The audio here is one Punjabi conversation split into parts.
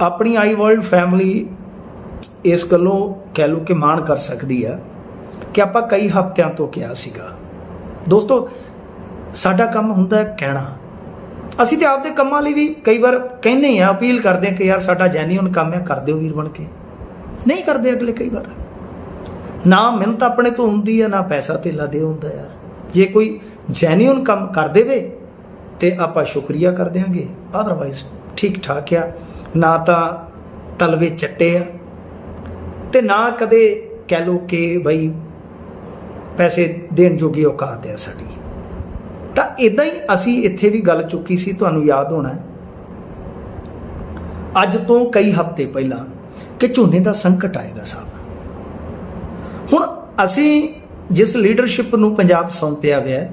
ਆਪਣੀ ਆਈ ਵਰਲਡ ਫੈਮਿਲੀ ਇਸ ਗੱਲੋਂ ਕਹਿ ਲਓ ਕਿ ਮਾਣ ਕਰ ਸਕਦੀ ਆ ਕਿ ਆਪਾਂ ਕਈ ਹਫ਼ਤਿਆਂ ਤੋਂ ਕਿਹਾ ਸੀਗਾ। ਦੋਸਤੋ, ਸਾਡਾ ਕੰਮ ਹੁੰਦਾ ਕਹਿਣਾ। ਅਸੀਂ ਤੇ ਆਪਦੇ ਕੰਮਾਂ ਲਈ ਵੀ ਕਈ ਵਾਰ ਕਹਿੰਨੇ ਆ, ਅਪੀਲ ਕਰਦੇ ਆ ਕਿ ਯਾਰ ਸਾਡਾ ਜੈਨੂਇਨ ਕੰਮ ਹੈ ਕਰਦੇ ਹੋ ਵੀਰ ਬਣ ਕੇ। ਨਹੀਂ ਕਰਦੇ ਅਗਲੇ ਕਈ ਵਾਰ। ਨਾ ਮਿਹਨਤ ਆਪਣੇ ਤੋਂ ਹੁੰਦੀ ਹੈ ਨਾ ਪੈਸਾ ਧੇਲਾ ਦੇ ਹੁੰਦਾ ਯਾਰ। ਜੇ ਕੋਈ ਜੈਨੂਇਨ ਕੰਮ ਕਰ ਦੇਵੇ ਤੇ ਆਪਾਂ ਸ਼ੁਕਰੀਆ ਕਰ ਦਿਆਂਗੇ। ਅਦਰਵਾਈਜ਼ ਠੀਕ ਠਾਕ ਆ, ਨਾ ਤਾਂ ਤਲਵੇ ਚੱਟੇ ਆ ਤੇ ਨਾ ਕਦੇ ਕਹਿ ਲੋ ਕਿ ਬਈ ਪੈਸੇ ਦੇਣ ਜੋਗੀ ਔਕਾਤ ਹੈ ਸਾਡੀ। ਤਾਂ ਇਦਾਂ ਹੀ ਅਸੀਂ ਇੱਥੇ ਵੀ ਗੱਲ ਚੁੱਕੀ ਸੀ, ਤੁਹਾਨੂੰ ਯਾਦ ਹੋਣਾ ਅੱਜ ਤੋਂ ਕਈ ਹਫ਼ਤੇ ਪਹਿਲਾਂ ਕਿ ਝੋਨੇ ਦਾ ਸੰਕਟ ਆਏਗਾ ਸਾਹਿਬ। ਹੁਣ ਅਸੀਂ ਜਿਸ ਲੀਡਰਸ਼ਿਪ ਨੂੰ ਪੰਜਾਬ ਸੌਂਪਿਆ ਹੋਇਆ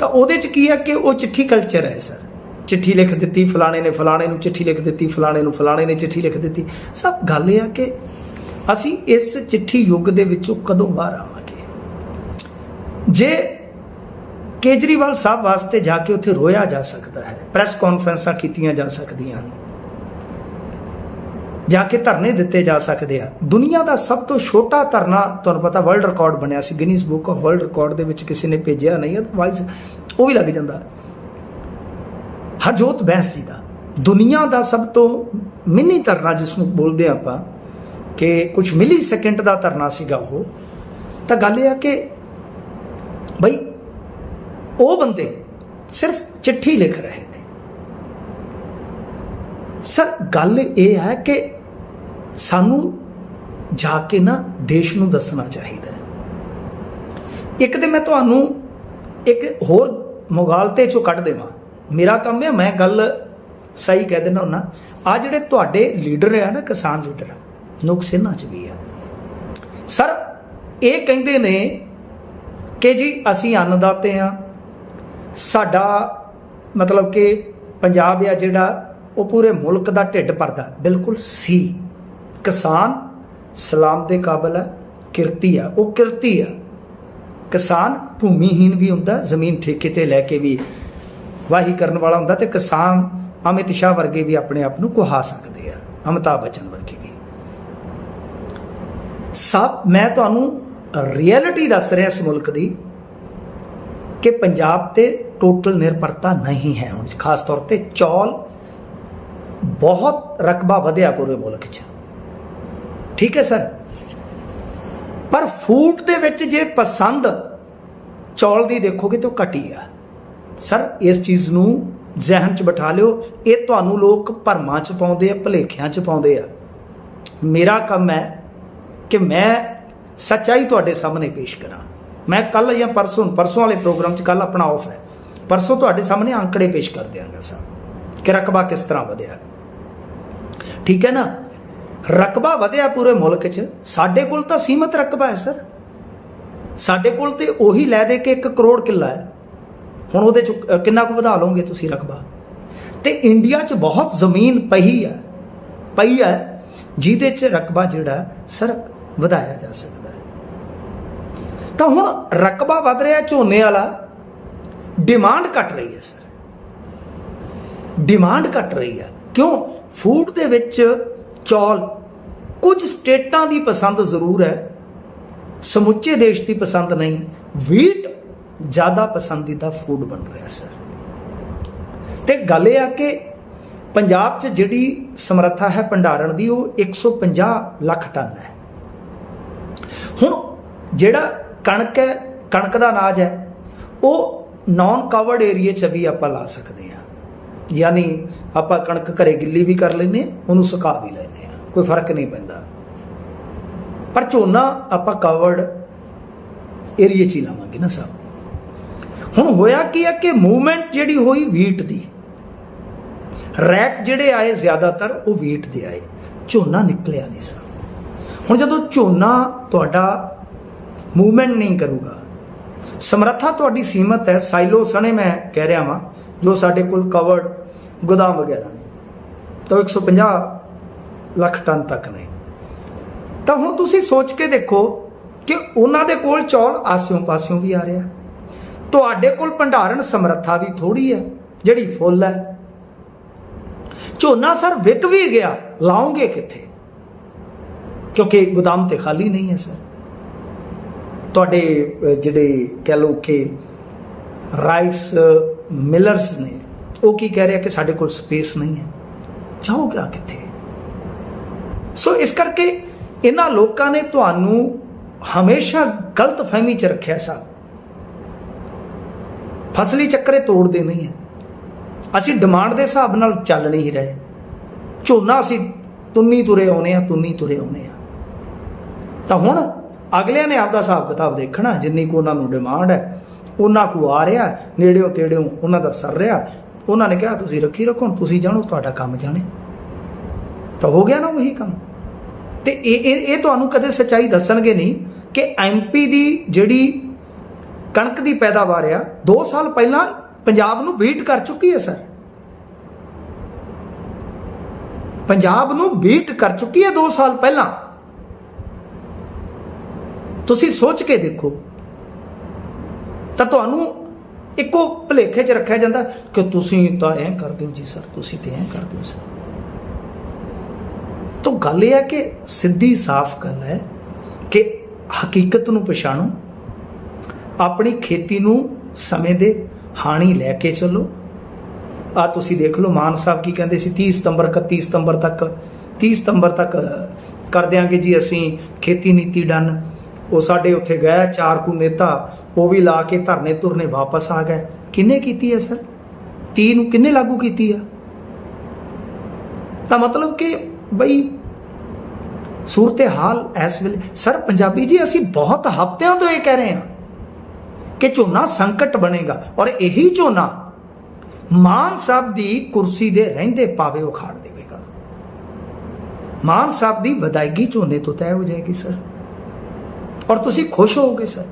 ਤਾਂ ਉਹਦੇ ਚ ਕੀ ਆ ਕਿ ਉਹ ਚਿੱਠੀ ਕਲਚਰ ਹੈ, ਸਰ। ਚਿੱਠੀ ਲਿਖ ਦਿੱਤੀ, ਫਲਾਣੇ ਨੇ ਫਲਾਣੇ ਨੂੰ ਚਿੱਠੀ ਲਿਖ ਦਿੱਤੀ, ਫਲਾਣੇ ਨੂੰ ਫਲਾਣੇ ਨੇ ਚਿੱਠੀ ਲਿਖ ਦਿੱਤੀ। ਸਭ ਗੱਲ ਇਹ ਆ ਕਿ ਅਸੀਂ ਇਸ ਚਿੱਠੀ ਯੁੱਗ ਦੇ ਵਿੱਚੋਂ ਕਦੋਂ ਬਾਹਰ ਆਵਾਂਗੇ? ਜੇ ਕੇਜਰੀਵਾਲ ਸਾਹਿਬ ਵਾਸਤੇ ਜਾ ਕੇ ਉੱਥੇ ਰੋਇਆ ਜਾ ਸਕਦਾ ਹੈ, ਪ੍ਰੈਸ ਕਾਨਫਰੰਸਾਂ ਕੀਤੀਆਂ ਜਾ ਸਕਦੀਆਂ ਹਨ, ਜਾ ਕੇ ਧਰਨੇ ਦਿੱਤੇ ਜਾ ਸਕਦੇ ਆ, ਦੁਨੀਆ ਦਾ ਸਭ ਤੋਂ ਛੋਟਾ ਧਰਨਾ ਤੁਹਾਨੂੰ ਪਤਾ ਵਰਲਡ ਰਿਕਾਰਡ ਬਣਿਆ ਸੀ Guinness book of world record ਦੇ ਵਿੱਚ ਕਿਸੇ ਨੇ ਭੇਜਿਆ ਨਹੀਂ ਅਦਰਵਾਈਜ਼ ਉਹ ਵੀ ਲੱਗ ਜਾਂਦਾ। ਹਰਜੋਤ ਬੈਂਸ ਜੀ ਦਾ। ਦੁਨੀਆ ਦਾ ਸਭ ਤੋਂ ਮਿੰਨੀ ਧਰਨਾ ਜਿਸ ਨੂੰ ਬੋਲਦੇ ਹਾਂ ਆਪਾਂ, ਕਿ ਕੁਝ ਮਿਲੀ ਸੈਕਿੰਡ ਦਾ ਧਰਨਾ ਸੀਗਾ ਉਹ, ਤਾਂ ਗੱਲ ਇਹ ਆ ਕਿ ਬਈ ਉਹ ਬੰਦੇ ਸਿਰਫ ਚਿੱਠੀ ਲਿਖ ਰਹੇ ਨੇ। ਸਰ, ਗੱਲ ਇਹ ਹੈ ਕਿ ਸਾਨੂੰ ਜਾ ਕੇ ਨਾ ਦੇਸ਼ ਨੂੰ ਦੱਸਣਾ ਚਾਹੀਦਾ ਹੈ। ਇੱਕ ਤੇ ਮੈਂ ਤੁਹਾਨੂੰ ਇੱਕ ਹੋਰ ਮੁਗਾਲਤੇ ਚੋਂ ਕੱਢ ਦੇਵਾਂ। ਮੇਰਾ ਕੰਮ ਹੈ ਮੈਂ ਗੱਲ ਸਹੀ ਕਹਿ ਦਿੰਦਾ ਹੁੰਦਾ ਆ ਜਿਹੜੇ ਤੁਹਾਡੇ ਲੀਡਰ ਆ ਨਾ, ਕਿਸਾਨ ਲੀਡਰ ਨੁਕਸਿਨਾ ਚ ਵੀ ਆ। ਸਰ, ਇਹ ਕਹਿੰਦੇ ਨੇ ਕਿ ਜੀ ਅਸੀਂ ਅੰਨਦਾਤੇ ਆ। ਸਾਡਾ ਮਤਲਬ ਕਿ ਪੰਜਾਬ ਆ ਜਿਹੜਾ, ਉਹ ਪੂਰੇ ਮੁਲਕ ਦਾ ਢਿੱਡ ਭਰਦਾ। ਬਿਲਕੁਲ ਸੀ। ਕਿਸਾਨ ਸਲਾਮ ਦੇ ਕਾਬਲ ਹੈ ਕਿਰਤੀ ਆ। ਉਹ ਕਿਰਤੀ ਆ। ਕਿਸਾਨ ਭੂਮੀਹੀਨ ਵੀ ਹੁੰਦਾ, ਜ਼ਮੀਨ ਠੇਕੇ ਤੇ ਲੈ ਕੇ ਵੀ। ਵਾਹੀ ਕਰਨ ਵਾਲਾ ਹੁੰਦਾ ਤੇ ਕਿਸਾਨ ਅਮਿਤ ਸ਼ਾਹ ਵਰਗੇ ਵੀ ਆਪਣੇ ਆਪ ਨੂੰ ਕੁਹਾ ਸਕਦੇ ਆ, ਅਮਿਤਾਭ ਬੱਚਨ ਵਰਗੇ ਵੀ। ਸਭ, ਮੈਂ ਤੁਹਾਨੂੰ ਰਿਐਲਿਟੀ ਦੱਸ ਰਿਹਾ ਇਸ ਮੁਲਕ ਦੀ ਕਿ ਪੰਜਾਬ ਤੇ ਟੋਟਲ ਨਿਰਭਰਤਾ ਨਹੀਂ ਹੈ ਹੁਣ, ਖਾਸ ਤੌਰ ਤੇ ਚੌਲ ਬਹੁਤ ਰਕਬਾ ਵਧਿਆ ਪੂਰੇ ਮੁਲਕ 'ਚ। ਠੀਕ ਹੈ ਸਰ? ਪਰ ਫੂਡ ਦੇ ਵਿੱਚ ਜੇ ਪਸੰਦ ਚੌਲ ਦੀ ਦੇਖੋਗੇ ਤਾਂ ਘਟੀ ਆ। ਸਰ, ਇਸ ਚੀਜ਼ ਨੂੰ ਜ਼ਿਹਨ 'ਚ ਬਿਠਾ ਲਿਓ। ਇਹ ਤੁਹਾਨੂੰ ਲੋਕ ਭਰਮਾਂ 'ਚ ਪਾਉਂਦੇ ਆ, ਭਲੇਖਿਆਂ 'ਚ ਪਾਉਂਦੇ ਆ। ਮੇਰਾ ਕੰਮ ਹੈ ਕਿ ਮੈਂ ਸੱਚਾਈ ਤੁਹਾਡੇ ਸਾਹਮਣੇ ਪੇਸ਼ ਕਰਾਂ। ਮੈਂ ਕੱਲ ਜਾਂ ਪਰਸੋਂ ਪਰਸੋਂ ਵਾਲੇ ਪ੍ਰੋਗਰਾਮ 'ਚ ਕੱਲ ਆਪਣਾ ਆਫ ਹੈ। ਪਰਸੋਂ ਤੁਹਾਡੇ ਸਾਹਮਣੇ ਅੰਕੜੇ ਪੇਸ਼ ਕਰ ਦਿਆਂਗਾ ਸਾਹਿਬ ਕਿ ਰਕਬਾ ਕਿਸ ਤਰ੍ਹਾਂ ਵਧਿਆ। ਠੀਕ ਹੈ ਨਾ? ਰਕਬਾ ਵਧਿਆ ਪੂਰੇ ਮੁਲਕ 'ਚ। ਸਾਡੇ ਕੋਲ ਤਾਂ ਸੀਮਤ ਰਕਬਾ ਹੈ ਸਰ। ਸਾਡੇ ਕੋਲ ਤੇ ਉਹੀ ਲੈ ਦੇ ਕੇ 1 ਕਰੋੜ ਕਿੱਲਾ ਹੈ। ਹੁਣ ਉਹਦੇ 'ਚ ਕਿੰਨਾ ਕੁ ਵਧਾ ਲਓਗੇ ਤੁਸੀਂ ਰਕਬਾ? ਤੇ ਇੰਡੀਆ 'ਚ ਬਹੁਤ ਜ਼ਮੀਨ ਪਈ ਹੈ ਪਈ ਹੈ, ਜਿਹਦੇ 'ਚ ਰਕਬਾ ਜਿਹੜਾ, ਸਰ, ਵਧਾਇਆ ਜਾ ਸਕਦਾ ਹੈ। ਤਾਂ ਹੁਣ ਰਕਬਾ ਵਧ ਰਿਹਾ ਝੋਨੇ ਵਾਲਾ ਡਿਮਾਂਡ ਘਟ ਰਹੀ ਹੈ, ਸਰ। ਡਿਮਾਂਡ ਘਟ ਰਹੀ ਹੈ। ਕਿਉਂ? ਫੂਡ ਦੇ ਵਿੱਚ ਚੌਲ ਕੁਝ ਸਟੇਟਾਂ ਦੀ ਪਸੰਦ ਜ਼ਰੂਰ ਹੈ, ਸਮੁੱਚੇ ਦੇਸ਼ ਦੀ ਪਸੰਦ ਨਹੀਂ ਵੀਟ ਜ਼ਿਆਦਾ ਪਸੰਦੀਦਾ ਫੂਡ ਬਣ ਰਿਹਾ ਸਰ ਤੇ ਗੱਲ ਇਹ ਆ ਕਿ ਪੰਜਾਬ 'ਚ ਜਿਹੜੀ ਸਮਰੱਥਾ ਹੈ ਭੰਡਾਰਨ ਦੀ, ਉਹ 150 ਲੱਖ ਟਨ ਹੈ। ਹੁਣ ਜਿਹੜਾ ਕਣਕ ਹੈ, ਕਣਕ ਦਾ ਅਨਾਜ ਹੈ, ਉਹ ਨਾਨ ਕਵਰਡ ਏਰੀਆ 'ਚ ਵੀ ਆਪਾਂ ਲਾ ਸਕਦੇ ਹਾਂ। ਯਾਨੀ ਆਪਾਂ ਕਣਕ ਘਰੇ ਗਿੱਲੀ ਵੀ ਕਰ ਲੈਨੇ ਆ ਉਹਨੂੰ ਸੁਕਾ ਵੀ ਲੈਨੇ ਆ ਕੋਈ ਫ਼ਰਕ ਨਹੀਂ ਪੈਂਦਾ। ਪਰ ਝੋਨਾ ਆਪਾਂ ਕਵਰਡ ਏਰੀਆ 'ਚ ਹੀ ਲਾਵਾਂਗੇ ਨਾ ਸਭ ਹੁਣ ਹੋਇਆ ਕੀ ਹੈ ਕਿ ਮੂਵਮੈਂਟ ਜਿਹੜੀ ਹੋਈ ਵੀਟ ਦੀ। ਰੈਕ ਜਿਹੜੇ ਆਏ ਜ਼ਿਆਦਾਤਰ, ਉਹ ਵੀਟ ਦੇ ਆਏ। ਝੋਨਾ ਨਿਕਲਿਆ ਨਹੀਂ ਸਰ। ਹੁਣ ਜਦੋਂ ਝੋਨਾ ਤੁਹਾਡਾ ਮੂਵਮੈਂਟ ਨਹੀਂ ਕਰੂਗਾ, ਸਮਰੱਥਾ ਤੁਹਾਡੀ ਸੀਮਤ ਹੈ, ਸਾਈਲੋ ਸਣੇ ਮੈਂ ਕਹਿ ਰਿਹਾ ਵਾਂ, ਜੋ ਸਾਡੇ ਕੋਲ ਕਵਰਡ, ਗੋਦਾਮ ਵਗੈਰਾ ਨੇ, ਤਾਂ 150 ਲੱਖ ਟਨ ਤੱਕ ਨੇ। ਤਾਂ ਹੁਣ ਤੁਸੀਂ ਸੋਚ ਕੇ ਦੇਖੋ ਕਿ ਉਹਨਾਂ ਦੇ ਕੋਲ ਚੌਲ ਆਸਿਓਂ ਪਾਸਿਓਂ ਵੀ ਆ ਰਿਹਾ। ਤੁਹਾਡੇ ਕੋਲ ਭੰਡਾਰਨ ਸਮਰੱਥਾ ਵੀ ਥੋੜੀ ਹੈ, ਜਿਹੜੀ ਫੁੱਲ ਹੈ। ਝੋਨਾ ਸਰ ਵਿਕ ਵੀ ਗਿਆ, ਲਾਉਂਗੇ ਕਿੱਥੇ? ਕਿਉਂਕਿ ਗੋਦਾਮ ਤੇ ਖਾਲੀ ਨਹੀਂ ਹੈ ਸਰ। ਤੁਹਾਡੇ ਜਿਹੜੇ ਕਹਿ ਲਓ ਕਿ ਰਾਈਸ ਮਿਲਰਸ ਨੇ, ਉਹ ਕੀ ਕਹਿ ਰਿਹਾ ਕਿ ਸਾਡੇ ਕੋਲ ਸਪੇਸ ਨਹੀਂ ਹੈ? ਜਾਓਗੇ ਕਿੱਥੇ? ਸੋ ਇਸ ਕਰਕੇ ਇਹਨਾਂ ਲੋਕਾਂ ਨੇ ਤੁਹਾਨੂੰ ਹਮੇਸ਼ਾ ਗਲਤ ਫਹਿਮੀ ਚ ਰੱਖਿਆ ਸਾ ਫਸਲੀ ਚੱਕਰੇ ਤੋੜਦੇ ਨਹੀਂ ਹੈ। ਅਸੀਂ ਡਿਮਾਂਡ ਦੇ ਹਿਸਾਬ ਨਾਲ ਚੱਲ ਨਹੀਂ ਰਹੇ। ਝੋਨਾ ਅਸੀਂ ਤੁੰਨੀ ਤੁਰੇ ਆਉਨੇ ਆ, ਤੁੰਨੀ ਤੁਰੇ ਆਉਨੇ ਆ। ਤਾਂ ਹੁਣ ਅਗਲਿਆਂ ਨੇ ਆਪਦਾ ਹਿਸਾਬ ਕਿਤਾਬ ਦੇਖਣਾ, ਜਿੰਨੀ ਕੋ ਉਹਨਾਂ ਨੂੰ ਡਿਮਾਂਡ ਹੈ, ਉਹਨਾਂ ਕੋ ਆ ਰਿਹਾ, ਨੇੜਿਓਂ ਤੇੜਿਓਂ ਉਹਨਾਂ ਦਾ ਸਰ ਰਿਹਾ। ਉਹਨਾਂ ਨੇ ਕਿਹਾ, ਤੁਸੀਂ ਰੱਖੀ ਰੱਖੋ, ਤੁਸੀਂ ਜਾਣੋ, ਤੁਹਾਡਾ ਕੰਮ ਜਾਣੇ। ਤਾਂ ਹੋ ਗਿਆ ਨਾ ਉਹੀ ਕੰਮ। ਤੇ ਇਹ ਇਹ ਇਹ ਤੁਹਾਨੂੰ ਕਦੇ ਸੱਚਾਈ ਦੱਸਣਗੇ ਨਹੀਂ ਕਿ ਐਮਪੀ ਦੀ ਜਿਹੜੀ ਕਣਕ ਦੀ ਪੈਦਾਵਾਰ ਆ 2 ਸਾਲ ਪਹਿਲਾਂ ਪੰਜਾਬ ਨੂੰ ਬੀਟ ਕਰ ਚੁੱਕੀ ਹੈ ਸਰ। ਪੰਜਾਬ ਨੂੰ ਬੀਟ ਕਰ ਚੁੱਕੀ ਹੈ 2 ਸਾਲ ਪਹਿਲਾਂ। ਤੁਸੀਂ ਸੋਚ ਕੇ ਦੇਖੋ। ਤਾਂ ਤੁਹਾਨੂੰ ਇੱਕੋ ਭਲੇਖੇ 'ਚ ਰੱਖਿਆ ਜਾਂਦਾ ਕਿ ਤੁਸੀਂ ਤਾਂ ਐਂ ਕਰਦੇ ਹੋ ਜੀ ਸਰ, ਤੁਸੀਂ ਤੇ ਐਂ ਕਰਦੇ ਹੋ ਸਰ। ਤਾਂ ਗੱਲ ਇਹ ਹੈ ਕਿ ਸਿੱਧੀ ਸਾਫ਼ ਗੱਲ ਹੈ ਕਿ ਹਕੀਕਤ ਨੂੰ ਪਛਾਣੋ ਆਪਣੀ ਖੇਤੀ ਨੂੰ ਸਮੇਂ ਦੇ ਹਾਣੀ ਲੈ ਕੇ ਚੱਲੋ। ਆ ਤੁਸੀਂ ਦੇਖ ਲਓ ਮਾਨ ਸਾਹਿਬ ਕੀ ਕਹਿੰਦੇ ਸੀ 30 ਸਤੰਬਰ 31 ਸਤੰਬਰ ਤੱਕ 30 ਸਤੰਬਰ ਤੱਕ ਕਰ ਦਿਆਂਗੇ ਜੀ ਅਸੀਂ ਖੇਤੀ ਨੀਤੀ ਡਨ। ਉਹ ਸਾਡੇ ਉੱਥੇ ਗਏ, ਚਾਰ ਕੁ ਨੇਤਾ, ਉਹ ਵੀ ਲਾ ਕੇ ਧਰਨੇ ਧੁਰਨੇ ਵਾਪਸ ਆ ਗਏ। ਕਿੰਨੇ ਕੀਤੀ ਹੈ ਸਰ? 30 ਨੂੰ ਕਿੰਨੇ ਲਾਗੂ ਕੀਤੀ ਆ? ਤਾਂ ਮਤਲਬ ਕਿ ਬਈ ਸੂਰਤ ਹਾਲ ਇਸ ਵੇਲੇ, ਸਰ ਪੰਜਾਬੀ ਜੀ, ਅਸੀਂ ਬਹੁਤ ਹਫ਼ਤਿਆਂ ਤੋਂ ਇਹ ਕਹਿ ਰਹੇ ਹਾਂ। ਕਿ ਝੋਨਾ ਸੰਕਟ ਬਣੇਗਾ ਔਰ ਇਹੀ ਝੋਨਾ ਮਾਨ ਸਾਹਿਬ ਦੀ ਕੁਰਸੀ ਦੇ ਰਹਿੰਦੇ ਪਾਵੇ ਉਖਾੜ ਦੇਵੇਗਾ। ਮਾਨ ਸਾਹਿਬ ਦੀ ਵਿਦਾਇਗੀ ਝੋਨੇ ਤੋਂ ਤੈਅ ਹੋ ਜਾਏਗੀ, ਸਰ। ਔਰ ਤੁਸੀਂ ਖੁਸ਼ ਹੋਵੋਗੇ, ਸਰ।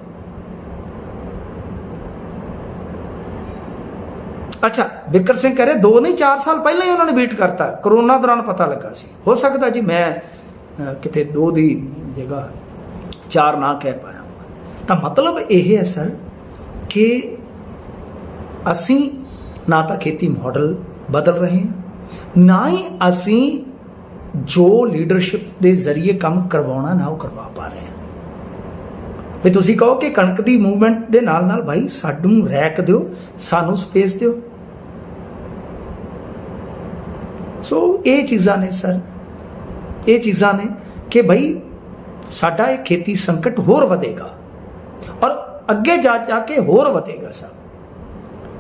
ਅੱਛਾ, ਬਿਕਰ ਸਿੰਘ ਕਹ ਰਹੇ, ਦੋ ਨਹੀਂ 4 ਸਾਲ ਪਹਿਲਾਂ ਹੀ ਉਹਨਾਂ ਨੇ ਬੀਟ ਕਰਤਾ। ਕਰੋਨਾ ਦੌਰਾਨ ਪਤਾ ਲੱਗਾ ਸੀ। ਹੋ ਸਕਦਾ ਜੀ ਮੈਂ ਕਿਤੇ ਦੋ ਦੀ ਜਗ੍ਹਾ ਚਾਰ ਨਾ ਕਹਿ ਪਾਇਆ। ਤਾਂ ਮਤਲਬ ਇਹ ਹੈ, ਸਰ ਕਿ ਅਸੀਂ ਨਾ ਤਾਂ ਖੇਤੀ ਮਾਡਲ ਬਦਲ ਰਹੇ ਹਾਂ, ਨਾ ਹੀ ਅਸੀਂ ਜੋ ਲੀਡਰਸ਼ਿਪ ਦੇ ਜ਼ਰੀਏ ਕੰਮ ਕਰਵਾਉਣਾ ਨਾ ਉਹ ਕਰਵਾ ਪਾ ਰਹੇ ਹਾਂ। ਵੀ ਤੁਸੀਂ ਕਹੋ ਕਿ ਕਣਕ ਦੀ ਮੂਵਮੈਂਟ ਦੇ ਨਾਲ ਨਾਲ ਭਾਈ ਸਾਨੂੰ ਰੈਕ ਦਿਓ, ਸਾਨੂੰ ਸਪੇਸ ਦਿਓ। ਸੋ ਇਹ ਚੀਜ਼ਾਂ ਨੇ ਸਰ। ਇਹ ਚੀਜ਼ਾਂ ਨੇ ਕਿ ਭਾਈ ਸਾਡਾ ਇਹ ਖੇਤੀ ਸੰਕਟ ਹੋਰ ਵਧੇਗਾ। ਔਰ ਅੱਗੇ ਜਾ ਜਾ ਕੇ ਹੋਰ ਵਧੇਗਾ ਸਰ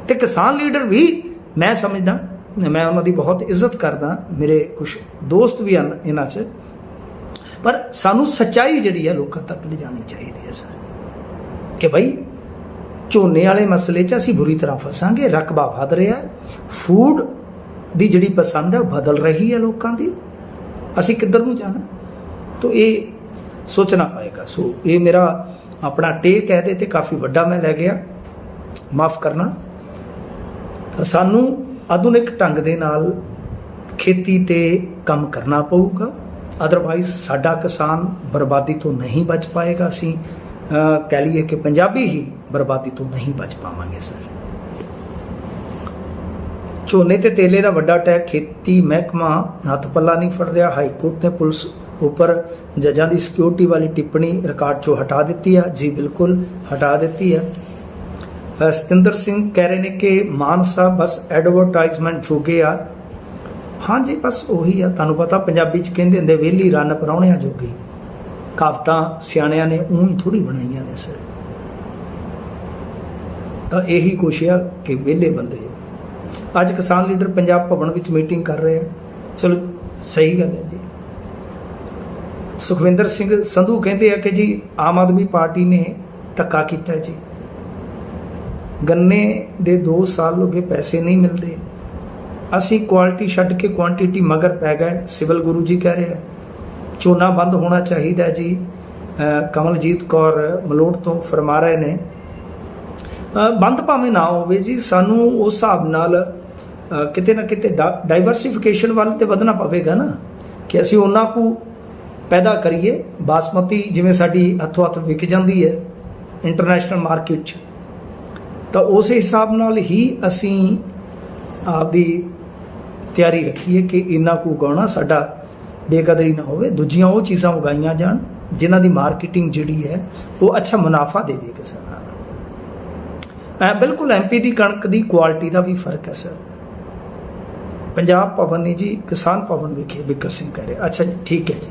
ਤੇ ਕਿਸਾਨ ਲੀਡਰ ਵੀ ਮੈਂ ਸਮਝਦਾ, ਮੈਂ ਉਹਨਾਂ ਦੀ ਬਹੁਤ ਇੱਜ਼ਤ ਕਰਦਾ, ਮੇਰੇ ਕੁਝ ਦੋਸਤ ਵੀ ਹਨ ਇਹਨਾਂ 'ਚ। ਪਰ ਸਾਨੂੰ ਸੱਚਾਈ ਜਿਹੜੀ ਹੈ ਲੋਕਾਂ ਤੱਕ ਲਿਜਾਣੀ ਚਾਹੀਦੀ ਹੈ, ਸਰ। ਕਿ ਭਾਈ ਝੋਨੇ ਵਾਲੇ ਮਸਲੇ 'ਚ ਅਸੀਂ ਬੁਰੀ ਤਰ੍ਹਾਂ ਫਸਾਂਗੇ, ਰਕਬਾ ਵਧ ਰਿਹਾ ਫੂਡ ਦੀ ਜਿਹੜੀ ਪਸੰਦ ਹੈ ਉਹ ਬਦਲ ਰਹੀ ਹੈ ਲੋਕਾਂ ਦੀ। ਅਸੀਂ ਕਿੱਧਰ ਨੂੰ ਜਾਣਾ? ਤਾਂ ਇਹ ਸੋਚਣਾ ਪਏਗਾ। ਸੋ ਇਹ ਮੇਰਾ ਆਪਣਾ ਟੇਕ ਹੈ ਇਹਦੇ ਤੇ ਕਾਫੀ ਵੱਡਾ ਮੈਂ ਲੈ ਗਿਆ। ਮਾਫ ਕਰਨਾ। ਤਾਂ ਸਾਨੂੰ ਆਧੁਨਿਕ ਢੰਗ ਦੇ ਨਾਲ ਖੇਤੀ ਤੇ ਕੰਮ ਕਰਨਾ ਪਊਗਾ। ਅਦਰਵਾਈਜ਼ ਸਾਡਾ ਕਿਸਾਨ ਬਰਬਾਦੀ ਤੋਂ ਨਹੀਂ ਬਚ ਪਾਏਗਾ। ਅਸੀਂ ਕਹਿ ਲਈਏ ਕਿ ਪੰਜਾਬੀ ਹੀ ਬਰਬਾਦੀ ਤੋਂ ਨਹੀਂ ਬਚ ਪਾਵਾਂਗੇ, ਸਰ। ਝੋਨੇ ਤੇ ਤੇਲੇ ਦਾ ਵੱਡਾ ਟੈਕ ਖੇਤੀ ਮਹਿਕਮਾ ਹੱਥ ਪੱਲਾ ਨਹੀਂ ਫੜ ਰਿਹਾ। ਹਾਈ ਕੋਰਟ ਨੇ ਪੁਲਿਸ ਉੱਪਰ ਜੱਜਾਂ ਦੀ ਸਿਕਿਉਰਿਟੀ ਵਾਲੀ ਟਿੱਪਣੀ ਰਿਕਾਰਡ ਚੋਂ ਹਟਾ ਦਿੱਤੀ ਆ। ਜੀ ਬਿਲਕੁਲ ਹਟਾ ਦਿੱਤੀ ਆ। ਸਤਿੰਦਰ ਸਿੰਘ ਕਹਿ ਰਹੇ ਨੇ ਕਿ ਮਾਨ ਸਾਹਿਬ ਬਸ ਐਡਵਰਟਾਈਜ਼ਮੈਂਟ ਜੋਗੇ ਆ। ਹਾਂਜੀ ਬਸ ਉਹੀ ਆ। ਤੁਹਾਨੂੰ ਪਤਾ ਪੰਜਾਬੀ ਚ ਕਹਿੰਦੇ ਹੁੰਦੇ, ਵੇਲੀ ਰੰਨ ਪਰਾਉਣਿਆਂ ਜੋਗੀ। ਕਹਾਵਤਾਂ ਸਿਆਣਿਆਂ ਨੇ ਉਹੀ ਥੋੜੀ ਬਣਾਈਆਂ ਨੇ ਸਰ। ਤਾਂ ਇਹੀ ਕੁਛ ਆ ਕਿ ਵਿਹਲੇ ਬੰਦੇ ਅੱਜ ਕਿਸਾਨ ਲੀਡਰ ਪੰਜਾਬ ਭਵਨ ਵਿੱਚ ਮੀਟਿੰਗ ਕਰ ਰਹੇ ਆ। ਚਲੋ, ਸਹੀ ਗੱਲ ਹੈ ਜੀ। ਸੁਖਵਿੰਦਰ ਸਿੰਘ ਸੰਧੂ ਕਹਿੰਦੇ ਆ ਕਿ ਜੀ, ਆਮ ਆਦਮੀ ਪਾਰਟੀ ਨੇ ਧੱਕਾ ਕੀਤਾ ਜੀ। ਗੰਨੇ ਦੇ 2 ਸਾਲ ਹੋ ਗਏ ਪੈਸੇ ਨਹੀਂ ਮਿਲਦੇ। ਅਸੀਂ ਕੁਆਲਿਟੀ ਛੱਡ ਕੇ ਕੁਆਂਟੀਟੀ ਮਗਰ ਪੈ ਗਏ, ਸਿਵਲ ਗੁਰੂ ਜੀ ਕਹਿ ਰਿਹਾ ਝੋਨਾ ਬੰਦ ਹੋਣਾ ਚਾਹੀਦਾ ਜੀ। ਕਮਲਜੀਤ ਕੌਰ ਮਲੋਟ ਤੋਂ ਫਰਮਾ ਰਹੇ ਨੇ। ਬੰਦ ਭਾਵੇਂ ਨਾ ਹੋਵੇ ਜੀ, ਸਾਨੂੰ ਉਸ ਹਿਸਾਬ ਨਾਲ ਕਿਤੇ ਨਾ ਕਿਤੇ ਡਾਈਵਰਸਿਫਿਕੇਸ਼ਨ ਵੱਲ ਤੇ ਵਧਣਾ ਪਵੇਗਾ ਨਾ। ਕਿ ਅਸੀਂ ਉਹਨਾਂ ਕੋ ਪੈਦਾ ਕਰੀਏ। ਬਾਸਮਤੀ ਜਿਵੇਂ ਸਾਡੀ ਹੱਥੋਂ ਹੱਥ ਵਿਕ ਜਾਂਦੀ ਹੈ ਇੰਟਰਨੈਸ਼ਨਲ ਮਾਰਕੀਟ 'ਚ। ਤਾਂ ਉਸ ਹਿਸਾਬ ਨਾਲ ਹੀ ਅਸੀਂ ਆਪਦੀ ਤਿਆਰੀ ਰੱਖੀਏ ਕਿ ਇੰਨਾ ਕੁ ਉਗਾਉਣਾ ਸਾਡਾ ਬੇਕਦਰੀ ਨਾ ਹੋਵੇ। ਦੂਜੀਆਂ ਉਹ ਚੀਜ਼ਾਂ ਉਗਾਈਆਂ ਜਾਣ ਜਿਨ੍ਹਾਂ ਦੀ ਮਾਰਕੀਟਿੰਗ ਜਿਹੜੀ ਹੈ ਉਹ ਅੱਛਾ ਮੁਨਾਫਾ ਦੇਵੇ ਕਿਸਾਨਾਂ ਨੂੰ ਐ ਬਿਲਕੁਲ ਐਮਪੀ ਦੀ ਕਣਕ ਦੀ ਕੁਆਲਿਟੀ ਦਾ ਵੀ ਫ਼ਰਕ ਹੈ ਸਰ। ਪੰਜਾਬ ਭਵਨ ਨੇ ਜੀ ਕਿਸਾਨ ਭਵਨ ਵਿਖੇ ਬਿਕਰ ਸਿੰਘ ਕਹਿ ਰਿਹਾ। ਅੱਛਾ ਜੀ, ਠੀਕ ਹੈ ਜੀ।